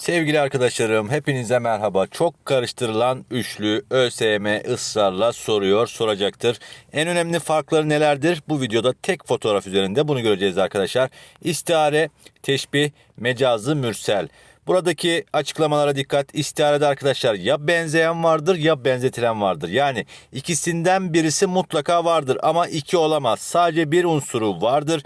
Sevgili arkadaşlarım hepinize merhaba. Çok karıştırılan üçlü ÖSYM ısrarla soruyor, soracaktır. En önemli farkları nelerdir? Bu videoda tek fotoğraf üzerinde bunu göreceğiz arkadaşlar. İstihare, teşbih, mecazı, mürsel. Buradaki açıklamalara dikkat. İstiharede arkadaşlar ya benzeyen vardır ya benzetilen vardır. Yani ikisinden birisi mutlaka vardır ama iki olamaz. Sadece bir unsuru vardır.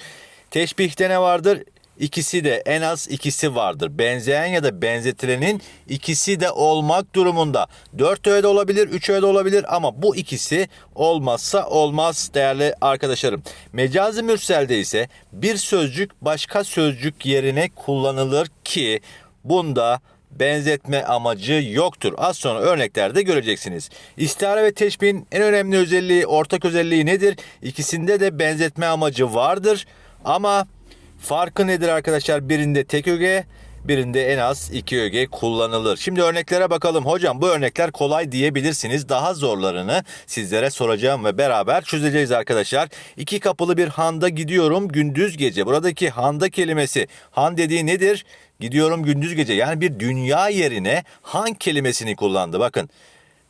Teşbihte ne vardır? İkisi de en az ikisi vardır. Benzeyen ya da benzetilenin ikisi de olmak durumunda. 4 öğe de olabilir, 3 öğe de olabilir ama bu ikisi olmazsa olmaz değerli arkadaşlarım. Mecazi mürselde ise bir sözcük başka sözcük yerine kullanılır ki bunda benzetme amacı yoktur. Az sonra örneklerde göreceksiniz. İstihare ve teşbihin en önemli özelliği, ortak özelliği nedir? İkisinde de benzetme amacı vardır ama Farkı nedir arkadaşlar? Birinde tek öge, birinde en az iki öge kullanılır. Şimdi örneklere bakalım. Hocam bu örnekler kolay diyebilirsiniz. Daha zorlarını sizlere soracağım ve beraber çözeceğiz arkadaşlar. İki kapılı bir handa gidiyorum gündüz gece. Buradaki handa kelimesi, han dediği nedir? Gidiyorum gündüz gece. Yani bir dünya yerine han kelimesini kullandı. Bakın.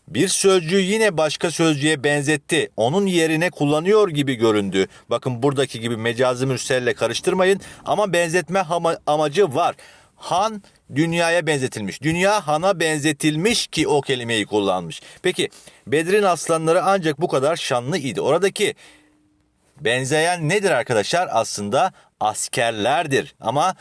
Bir sözcüğü yine başka sözcüğe benzetti. Onun yerine kullanıyor gibi göründü. Bakın buradaki gibi mecazi mürselle karıştırmayın ama benzetme hama- amacı var. Han dünyaya benzetilmiş. Dünya hana benzetilmiş ki o kelimeyi kullanmış. Peki Bedir'in aslanları ancak bu kadar şanlı idi. Oradaki benzeyen nedir arkadaşlar? Aslında askerlerdir. Ama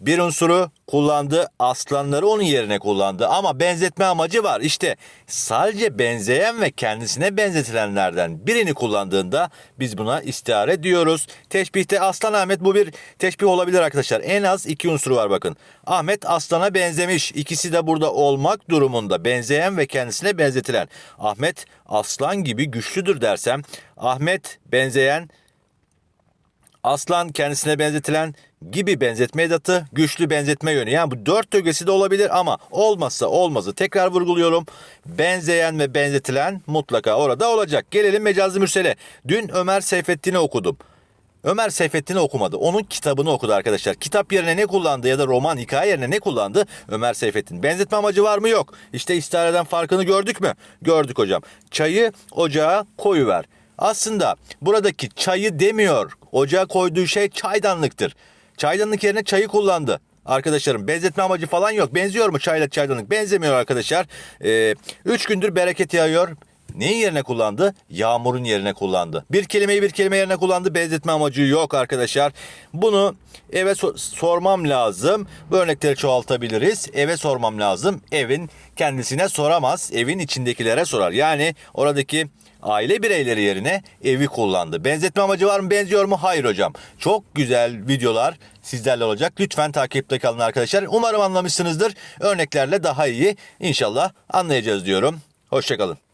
bir unsuru kullandı, aslanları onun yerine kullandı ama benzetme amacı var. İşte sadece benzeyen ve kendisine benzetilenlerden birini kullandığında biz buna istihare diyoruz. Teşbihte Aslan Ahmet bu bir teşbih olabilir arkadaşlar. En az iki unsuru var bakın. Ahmet aslana benzemiş. İkisi de burada olmak durumunda. Benzeyen ve kendisine benzetilen. Ahmet aslan gibi güçlüdür dersem Ahmet benzeyen Aslan kendisine benzetilen gibi benzetme edatı, güçlü benzetme yönü. Yani bu dört ögesi de olabilir ama olmazsa olmazı tekrar vurguluyorum. Benzeyen ve benzetilen mutlaka orada olacak. Gelelim mecazi mürsele. Dün Ömer Seyfettin'i okudum. Ömer Seyfettin'i okumadı. Onun kitabını okudu arkadaşlar. Kitap yerine ne kullandı ya da roman hikaye yerine ne kullandı? Ömer Seyfettin. Benzetme amacı var mı? Yok. İşte istihareden farkını gördük mü? Gördük hocam. Çayı ocağa koyuver. Aslında buradaki çayı demiyor. Ocağa koyduğu şey çaydanlıktır. Çaydanlık yerine çayı kullandı. Arkadaşlarım benzetme amacı falan yok. Benziyor mu çayla çaydanlık? Benzemiyor arkadaşlar. Ee, üç gündür bereket yağıyor. Neyin yerine kullandı? Yağmurun yerine kullandı. Bir kelimeyi bir kelime yerine kullandı. Benzetme amacı yok arkadaşlar. Bunu eve so- sormam lazım. Bu örnekleri çoğaltabiliriz. Eve sormam lazım. Evin kendisine soramaz. Evin içindekilere sorar. Yani oradaki aile bireyleri yerine evi kullandı. Benzetme amacı var mı? Benziyor mu? Hayır hocam. Çok güzel videolar sizlerle olacak. Lütfen takipte kalın arkadaşlar. Umarım anlamışsınızdır. Örneklerle daha iyi inşallah anlayacağız diyorum. Hoşçakalın.